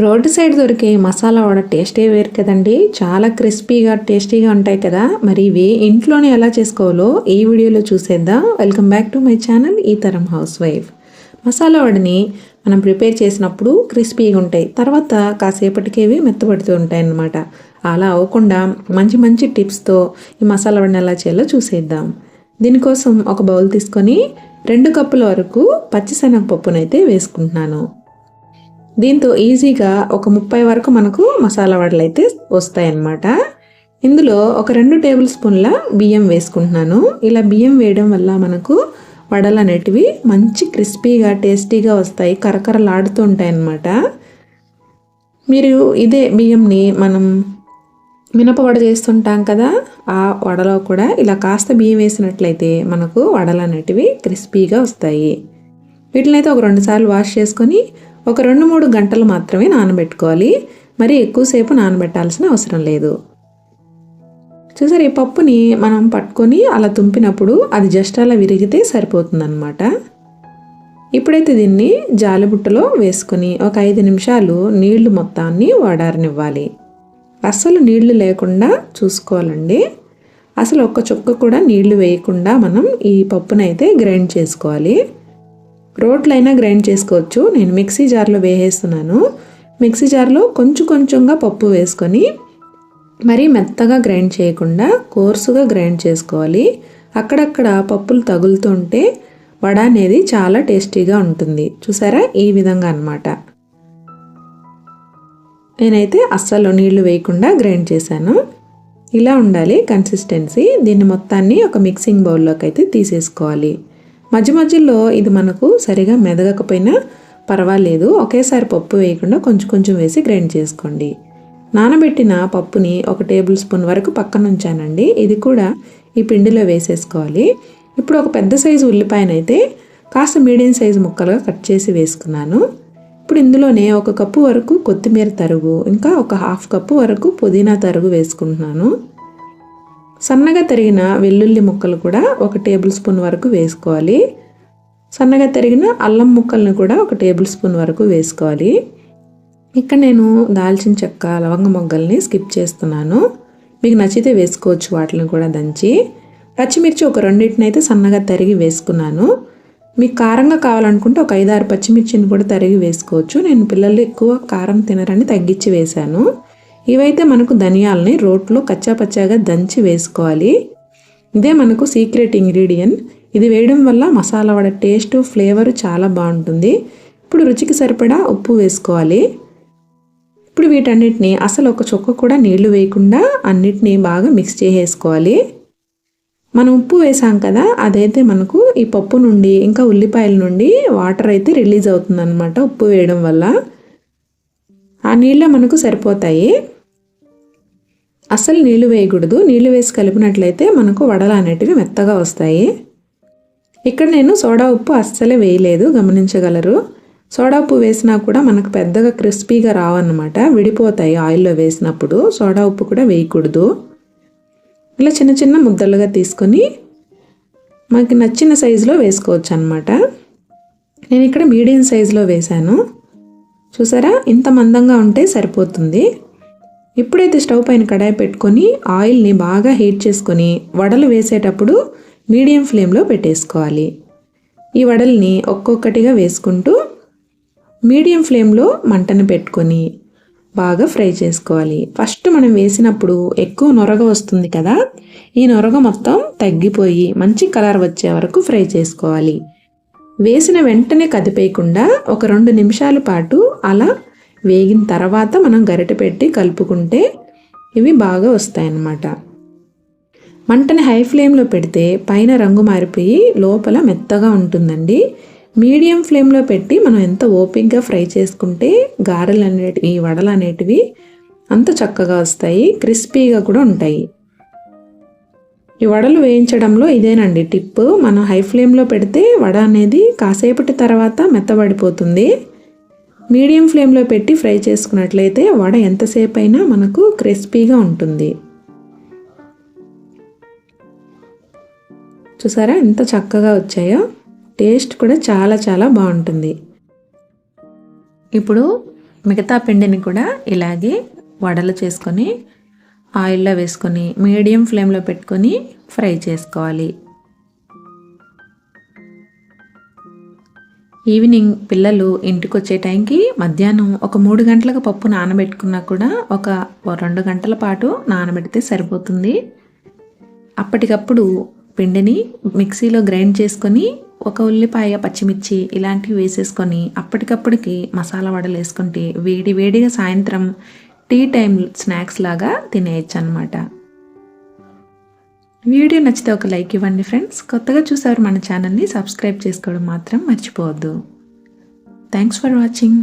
Road side దొరికే మసాలా వడ టేస్టే వేరు కదండి. చాలా క్రిస్పీగా టేస్టీగా ఉంటాయి కదా. మరి ఇవి ఇంట్లోనే ఎలా చేసుకోవాలో ఈ వీడియోలో చూసేద్దాం. Welcome back to my channel ఈ తరం హౌస్ వైఫ్ మసాలా వడని మనం ప్రిపేర్ చేసినప్పుడు క్రిస్పీగా ఉంటాయి. తర్వాత కాసేపటికి ఇవి మెత్తబడుతూ ఉంటాయి అన్నమాట అలా అవ్వకుండా మంచి మంచి టిప్స్తో ఈ మసాలా వడని ఎలా చేయాలో చూసేద్దాం. దీనికోసం ఒక బౌల్ తీసుకొని రెండు కప్పుల వరకు పచ్చిశనగపప్పునైతే వేసుకుంటున్నాను. దీంతో ఈజీగా ఒక ముప్పై వరకు మనకు మసాలా వడలు అయితే వస్తాయన్నమాట. ఇందులో ఒక రెండు టేబుల్ స్పూన్ల బియ్యం వేసుకుంటున్నాను. ఇలా బియ్యం వేయడం వల్ల మనకు వడలు అనేటివి మంచి క్రిస్పీగా టేస్టీగా వస్తాయి కరకరలాడుతూ ఉంటాయి అన్నమాట మీరు ఇదే బియ్యంని మనం మినప వడ చేస్తుంటాం కదా ఆ వడలో కూడా ఇలా కాస్త బియ్యం వేసినట్లయితే మనకు వడలు అనేటివి క్రిస్పీగా వస్తాయి. వీటిని అయితే ఒక రెండు సార్లు వాష్ చేసుకొని ఒక రెండు మూడు గంటలు మాత్రమే నానబెట్టుకోవాలి. మరి ఎక్కువసేపు నానబెట్టాల్సిన అవసరం లేదు. చూసారు ఈ పప్పుని మనం పట్టుకొని అలా తుంపినప్పుడు అది జస్ట్ అలా విరిగితే సరిపోతుందన్నమాట. ఇప్పుడైతే దీన్ని జాలిబుట్టలో వేసుకొని ఒక ఐదు నిమిషాలు నీళ్ళు మొత్తాన్ని వాడారనివ్వాలి. అస్సలు నీళ్ళు లేకుండా చూసుకోవాలండి. అసలు ఒక్క చుక్క కూడా నీళ్ళు వేయకుండా మనం ఈ పప్పునైతే గ్రైండ్ చేసుకోవాలి. రోట్లైనా గ్రైండ్ చేసుకోవచ్చు. నేను మిక్సీ జార్లో వేసేస్తున్నాను. మిక్సీ జార్లో కొంచెం కొంచెంగా పప్పు వేసుకొని మరీ మెత్తగా గ్రైండ్ చేయకుండా కోర్సుగా గ్రైండ్ చేసుకోవాలి. అక్కడక్కడ పప్పులు తగులుతుంటే వడ అనేది చాలా టేస్టీగా ఉంటుంది. చూసారా? ఈ విధంగా అనమాట నేనైతే అస్సలు నీళ్ళు వేయకుండా గ్రైండ్ చేశాను. ఇలా ఉండాలి కన్సిస్టెన్సీ. దీన్ని మొత్తాన్ని ఒక మిక్సింగ్ బౌల్లోకి అయితే తీసేసుకోవాలి. మధ్య మధ్యలో ఇది మనకు సరిగా మెదగకపోయినా పర్వాలేదు. ఒకేసారి పప్పు వేయకుండా కొంచెం కొంచెం వేసి గ్రైండ్ చేసుకోండి. నానబెట్టిన పప్పుని ఒక టేబుల్ స్పూన్ వరకు పక్కన ఉంచానండి ఇది కూడా ఈ పిండిలో వేసేసుకోవాలి. ఇప్పుడు ఒక పెద్ద సైజు ఉల్లిపాయనైతే కాస్త మీడియం సైజు ముక్కలుగా కట్ చేసి వేసుకున్నాను. ఇప్పుడు ఇందులోనే ఒక కప్పు వరకు కొత్తిమీర తరుగు ఇంకా ఒక హాఫ్ కప్పు వరకు పుదీనా తరుగు వేసుకుంటున్నాను. సన్నగా తరిగిన వెల్లుల్లి ముక్కలు కూడా ఒక టేబుల్ స్పూన్ వరకు వేసుకోవాలి. సన్నగా తరిగిన అల్లం ముక్కలను కూడా ఒక టేబుల్ స్పూన్ వరకు వేసుకోవాలి. ఇక్కడ నేను దాల్చిన చెక్క లవంగ మొగ్గల్ని స్కిప్ చేస్తున్నాను. మీకు నచ్చితే వేసుకోవచ్చు వాటిని కూడా దంచి. పచ్చిమిర్చి ఒక రెండింటిని అయితే సన్నగా తరిగి వేసుకున్నాను. మీకు కారంగా కావాలనుకుంటే ఒక ఐదారు పచ్చిమిర్చిని కూడా తరిగి వేసుకోవచ్చు. నేను పిల్లలు ఎక్కువ కారం తినరని తగ్గించి వేశాను. ఇవైతే మనకు ధనియాలని రోట్లో కచ్చాపచ్చాగా దంచి వేసుకోవాలి. ఇదే మనకు సీక్రెట్ ఇంగ్రీడియంట్ ఇది వేయడం వల్ల మసాలా వడ టేస్ట్ ఫ్లేవర్ చాలా బాగుంటుంది. ఇప్పుడు రుచికి సరిపడా ఉప్పు వేసుకోవాలి. ఇప్పుడు వీటన్నిటిని అసలు ఒక చొక్క కూడా నీళ్ళు వేయకుండా అన్నిటినీ బాగా మిక్స్ చేసేసుకోవాలి. మనం ఉప్పు వేసాం కదా అదైతే మనకు ఈ పప్పు నుండి ఇంకా ఉల్లిపాయల నుండి వాటర్ అయితే రిలీజ్ అవుతుందన్నమాట ఉప్పు వేయడం వల్ల. ఆ నీళ్ళ మనకు సరిపోతాయి. అస్సలు నీళ్ళు వేయకూడదు. నీళ్ళు వేసి కలిపినట్లయితే మనకు వడలు అనేటివి మెత్తగా వస్తాయి. ఇక్కడ నేను సోడా ఉప్పు అస్సలే వేయలేదు గమనించగలరు. సోడా ఉప్పు వేసినా కూడా మనకు పెద్దగా క్రిస్పీగా రావన్నమాట. విడిపోతాయి ఆయిల్లో వేసినప్పుడు. సోడా ఉప్పు కూడా వేయకూడదు. ఇలా చిన్న చిన్న ముద్దలుగా తీసుకొని మనకి నచ్చిన సైజులో వేసుకోవచ్చు అనమాట నేను ఇక్కడ మీడియం సైజులో వేశాను. చూసారా? ఇంత మందంగా ఉంటే సరిపోతుంది. ఎప్పుడైతే స్టవ్ పైన కడాయి పెట్టుకొని ఆయిల్ని బాగా హీట్ చేసుకొని వడలు వేసేటప్పుడు మీడియం ఫ్లేమ్లో పెట్టేసుకోవాలి. ఈ వడల్ని ఒక్కొక్కటిగా వేసుకుంటూ మీడియం ఫ్లేమ్లో మంటను పెట్టుకొని బాగా ఫ్రై చేసుకోవాలి. ఫస్ట్ మనం వేసినప్పుడు ఎక్కువ నొరగ వస్తుంది కదా ఈ నొరగ మొత్తం తగ్గిపోయి మంచి కలర్ వచ్చే వరకు ఫ్రై చేసుకోవాలి. వేసిన వెంటనే కదిపేయకుండా ఒక రెండు నిమిషాల పాటు అలా వేగిన తర్వాత మనం గరిటె పెట్టి కలుపుకుంటే ఇవి బాగా వస్తాయన్నమాట. మంటని హై ఫ్లేమ్లో పెడితే పైన రంగు మారిపోయి లోపల మెత్తగా ఉంటుందండి. మీడియం ఫ్లేమ్లో పెట్టి మనం ఎంత ఓపిక్గా ఫ్రై చేసుకుంటే గారెలు అనేటివి వడలు అనేటివి అంత చక్కగా వస్తాయి క్రిస్పీగా కూడా ఉంటాయి. ఈ వడలు వేయించడంలో ఇదేనండి టిప్ మనం హై ఫ్లేమ్లో పెడితే వడ అనేది కాసేపటి తర్వాత మెత్తబడిపోతుంది. మీడియం ఫ్లేమ్లో పెట్టి ఫ్రై చేసుకున్నట్లయితే వడ ఎంతసేపు అయినా మనకు క్రిస్పీగా ఉంటుంది. చూసారా ఎంత చక్కగా వచ్చాయో? టేస్ట్ కూడా చాలా చాలా బాగుంటుంది. ఇప్పుడు మిగతా పిండిని కూడా ఇలాగే వడలు చేసుకొని ఆయిల్లో వేసుకొని మీడియం ఫ్లేమ్లో పెట్టుకొని ఫ్రై చేసుకోవాలి. ఈవినింగ్ పిల్లలు ఇంటికి వచ్చే టైంకి మధ్యాహ్నం ఒక మూడు గంటలకు పప్పు నానబెట్టుకున్నా కూడా ఒక రెండు గంటల పాటు నానబెడితే సరిపోతుంది. అప్పటికప్పుడు పిండిని మిక్సీలో గ్రైండ్ చేసుకొని ఒక ఉల్లిపాయ పచ్చిమిర్చి ఇలాంటివి వేసేసుకొని అప్పటికప్పటికి మసాలా వడలు వేసుకుంటే వేడి వేడిగా సాయంత్రం టీ టైం స్నాక్స్ లాగా తినేయచ్చు అనమాట వీడియో నచ్చితే ఒక లైక్ ఇవ్వండి ఫ్రెండ్స్. కొత్తగా చూసారు మన ఛానల్ని సబ్స్క్రైబ్ చేసుకోవడం మాత్రం మర్చిపోవద్దు. Thanks for watching